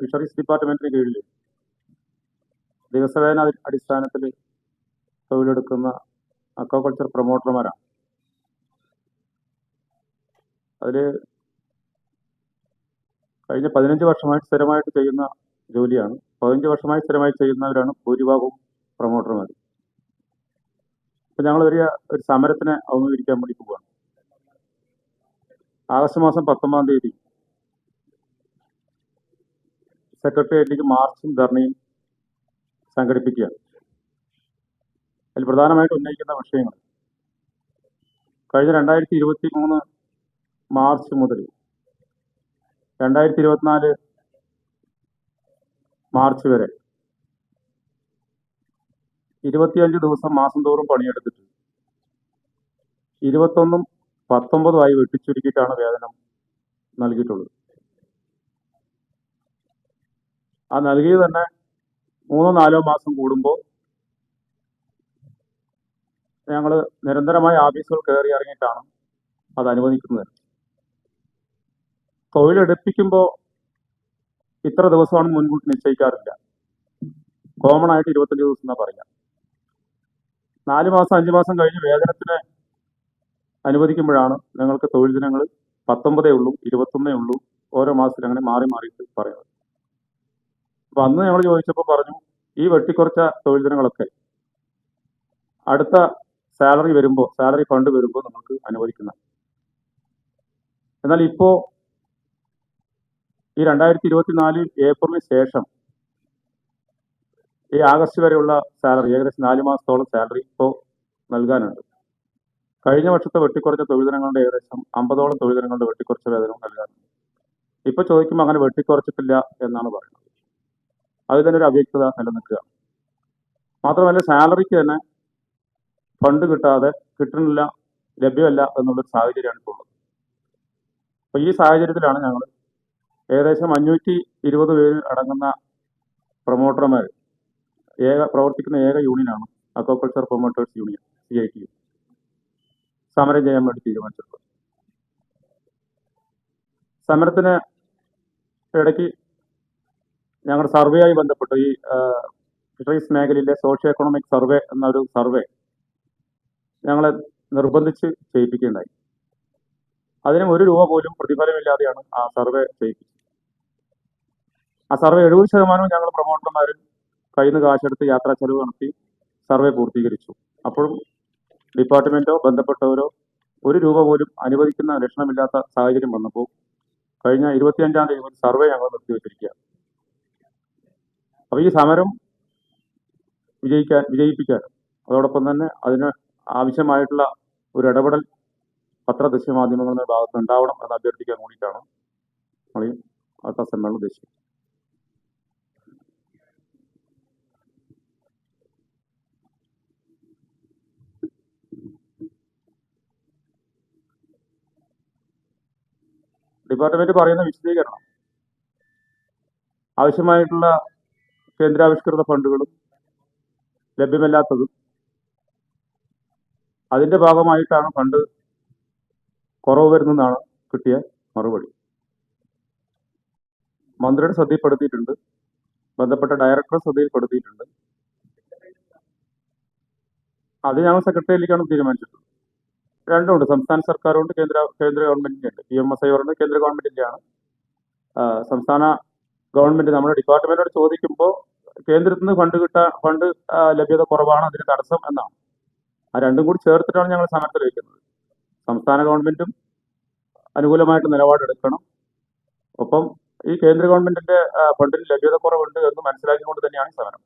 Fisheries ഡിപ്പാർട്ട്മെന്റിന് കീഴിൽ ദിവസവേന അടി- അടിസ്ഥാനത്തിൽ തൊഴിലെടുക്കുന്ന അക്വാകൾച്ചർ പ്രൊമോട്ടർമാരാണ്. അതിൽ കഴിഞ്ഞ പതിനഞ്ച് വർഷമായി സ്ഥിരമായിട്ട് ചെയ്യുന്ന ജോലിയാണ്. പതിനഞ്ച് വർഷമായി സ്ഥിരമായി ചെയ്യുന്നവരാണ് ഭൂരിഭാഗവും പ്രൊമോട്ടർമാർ ഇപ്പം ഞങ്ങൾ ഒരു ഒരു സമരത്തിനെ ഔപചാരിക്കാൻ വേണ്ടി പോവുകയാണ് ആഗസ്റ്റ് മാസം പത്തൊമ്പതാം തീയതി സെക്രട്ടേറിയറ്റിലേക്ക് മാർച്ചും ധർണയും സംഘടിപ്പിക്കുകയാണ് അതിൽ പ്രധാനമായിട്ട് ഉന്നയിക്കുന്ന വിഷയങ്ങൾ. കഴിഞ്ഞ രണ്ടായിരത്തി ഇരുപത്തി മൂന്ന് മാർച്ച് മുതൽ രണ്ടായിരത്തി ഇരുപത്തിനാല് മാർച്ച് വരെ ഇരുപത്തിയഞ്ച് ദിവസം മാസം തോറും പണിയെടുത്തിട്ട് ഇരുപത്തൊന്നും പത്തൊമ്പതുമായി വെട്ടിച്ചുരുക്കിയിട്ടാണ് വേതനം നൽകിയിട്ടുള്ളത്. ആ നൽകിയത് തന്നെ മൂന്നോ നാലോ മാസം കൂടുമ്പോൾ ഞങ്ങൾ നിരന്തരമായി ആഫീസുകൾ കയറി ഇറങ്ങിയിട്ടാണ് അത് അനുവദിക്കുന്നത്. തൊഴിലെടുപ്പിക്കുമ്പോൾ ഇത്ര ദിവസമാണ് മുൻകൂട്ടി നിശ്ചയിക്കാറില്ല. കോമൺ ആയിട്ട് ഇരുപത്തഞ്ച് ദിവസം എന്നാ പറയാം. നാല് മാസം അഞ്ച് മാസം കഴിഞ്ഞ് വേതനത്തിന് അനുവദിക്കുമ്പോഴാണ് ഞങ്ങൾക്ക് തൊഴിൽ ദിനങ്ങൾ പത്തൊമ്പതേ ഉള്ളൂ ഇരുപത്തൊന്നേ ഉള്ളൂ ഓരോ മാസത്തിൽ അങ്ങനെ മാറി മാറിയിട്ട് പറയുന്നത്. അപ്പൊ അന്ന് ഞങ്ങൾ ചോദിച്ചപ്പോൾ പറഞ്ഞു ഈ വെട്ടിക്കുറച്ച തൊഴിൽ ദിനങ്ങളൊക്കെ അടുത്ത സാലറി വരുമ്പോൾ സാലറി ഫണ്ട് വരുമ്പോൾ നമുക്ക് അനുവദിക്കുന്ന. എന്നാൽ ഇപ്പോ ഈ രണ്ടായിരത്തി ഇരുപത്തിനാല് ഏപ്രിലിന് ശേഷം ഈ ആഗസ്റ്റ് വരെയുള്ള സാലറി ഏകദേശം നാല് മാസത്തോളം സാലറി ഇപ്പോൾ നൽകാനുണ്ട്. കഴിഞ്ഞ വർഷത്തെ വെട്ടിക്കുറച്ച തൊഴിൽ ദിനങ്ങളുടെ ഏകദേശം അമ്പതോളം തൊഴിൽ ദിനങ്ങളുടെ വെട്ടിക്കുറച്ച വേതനവും നൽകാനുണ്ട്. ഇപ്പൊ ചോദിക്കുമ്പോൾ അങ്ങനെ വെട്ടിക്കുറച്ചിട്ടില്ല എന്നാണ് പറയുന്നത്. അതിൽ തന്നെ ഒരു അവ്യക്തത നിലനിൽക്കുക. മാത്രമല്ല സാലറിക്ക് തന്നെ ഫണ്ട് കിട്ടാതെ കിട്ടുന്നില്ല ലഭ്യമല്ല എന്നുള്ളൊരു സാഹചര്യമാണ് ഇപ്പോൾ ഉള്ളത്. അപ്പൊ ഈ സാഹചര്യത്തിലാണ് ഞങ്ങൾ ഏകദേശം അഞ്ഞൂറ്റി ഇരുപത് പേര് അടങ്ങുന്ന പ്രൊമോട്ടർമാർ ഏക പ്രവർത്തിക്കുന്ന ഏക യൂണിയനാണ് aquaculture promoters union C I T. സമരം ചെയ്യാൻ വേണ്ടി തീരുമാനിച്ചിട്ടുള്ളത്. സമരത്തിന് ഇടയ്ക്ക് ഞങ്ങളുടെ സർവേയായി ബന്ധപ്പെട്ടു ഈ ഫിഷറീസ് മേഖലയിലെ സോഷ്യോ എക്കണോമിക് സർവേ എന്നൊരു സർവേ ഞങ്ങളെ നിർബന്ധിച്ച് ചെയ്യിപ്പിക്കുകയുണ്ടായി. അതിന് ഒരു രൂപ പോലും പ്രതിഫലമില്ലാതെയാണ് ആ സർവേ ചെയ്യിപ്പിച്ചത്. ആ സർവേ എഴുപത് ശതമാനവും ഞങ്ങൾ പ്രൊമോട്ടർമാർ കയ്യിൽ നിന്ന് കാശെടുത്ത് യാത്രാ ചെലവ് നടത്തി സർവേ പൂർത്തീകരിച്ചു. അപ്പോഴും ഡിപ്പാർട്ട്മെന്റോ ബന്ധപ്പെട്ടവരോ ഒരു രൂപ പോലും അനുവദിക്കുന്ന ലക്ഷണമില്ലാത്ത സാഹചര്യം വന്നപ്പോൾ കഴിഞ്ഞ ഇരുപത്തിയഞ്ചാം തീയതി സർവേ ഞങ്ങൾ നിർത്തിവെച്ചിരിക്കുകയാണ്. അപ്പൊ ഈ സമരം വിജയിക്കാൻ വിജയിപ്പിക്കാൻ അതോടൊപ്പം തന്നെ അതിന് ആവശ്യമായിട്ടുള്ള ഒരു ഇടപെടൽ പത്ര ദൃശ്യമാധ്യമങ്ങളുടെ ഭാഗത്ത് ഉണ്ടാവണം എന്ന് അഭ്യർത്ഥിക്കാൻ കൂടിയിട്ടാണ് നമ്മൾ ഈ വാർത്താ സമ്മേളനം ഉദ്ദേശിക്കുന്നത് ഡിപ്പാർട്ട്മെന്റ് പറയുന്ന വിശദീകരണം. ആവശ്യമായിട്ടുള്ള കേന്ദ്രാവിഷ്കൃത ഫണ്ടുകളും ലഭ്യമല്ലാത്തതും അതിന്റെ ഭാഗമായിട്ടാണ് ഫണ്ട് കുറവ് വരുന്നതെന്നാണ് കിട്ടിയ മറുപടി. മന്ത്രിയുടെ ശ്രദ്ധയിൽപ്പെടുത്തിയിട്ടുണ്ട്. ബന്ധപ്പെട്ട ഡയറക്ടറെ ശ്രദ്ധയിൽപ്പെടുത്തിയിട്ടുണ്ട്. അത് ഞങ്ങൾ സെക്രട്ടറിയിലേക്കാണ് തീരുമാനിച്ചിട്ടുള്ളത്. രണ്ടുമുണ്ട്. സംസ്ഥാന സർക്കാരുണ്ട് കേന്ദ്ര കേന്ദ്ര ഗവൺമെന്റിന്റെ ഉണ്ട്. പി എം എസ് ഐ പറഞ്ഞത് കേന്ദ്ര ഗവൺമെന്റിന്റെയാണ്. സംസ്ഥാന ഗവൺമെന്റ് നമ്മുടെ ഡിപ്പാർട്ട്മെന്റിനോട് ചോദിക്കുമ്പോൾ കേന്ദ്രത്തിൽ നിന്ന് ഫണ്ട് കിട്ടാൻ ഫണ്ട് ലഭ്യത കുറവാണ് അതിന് തടസ്സം എന്നാണ്. ആ രണ്ടും കൂടി ചേർത്തിട്ടാണ് ഞങ്ങൾ സമരത്തിൽ വയ്ക്കുന്നത് സംസ്ഥാന ഗവൺമെന്റും അനുകൂലമായിട്ട് നിലപാടെടുക്കണം. ഒപ്പം ഈ കേന്ദ്ര ഗവൺമെന്റിന്റെ ഫണ്ടിന് ലഭ്യത കുറവുണ്ട് എന്ന് മനസ്സിലാക്കിക്കൊണ്ട് തന്നെയാണ് സമരം.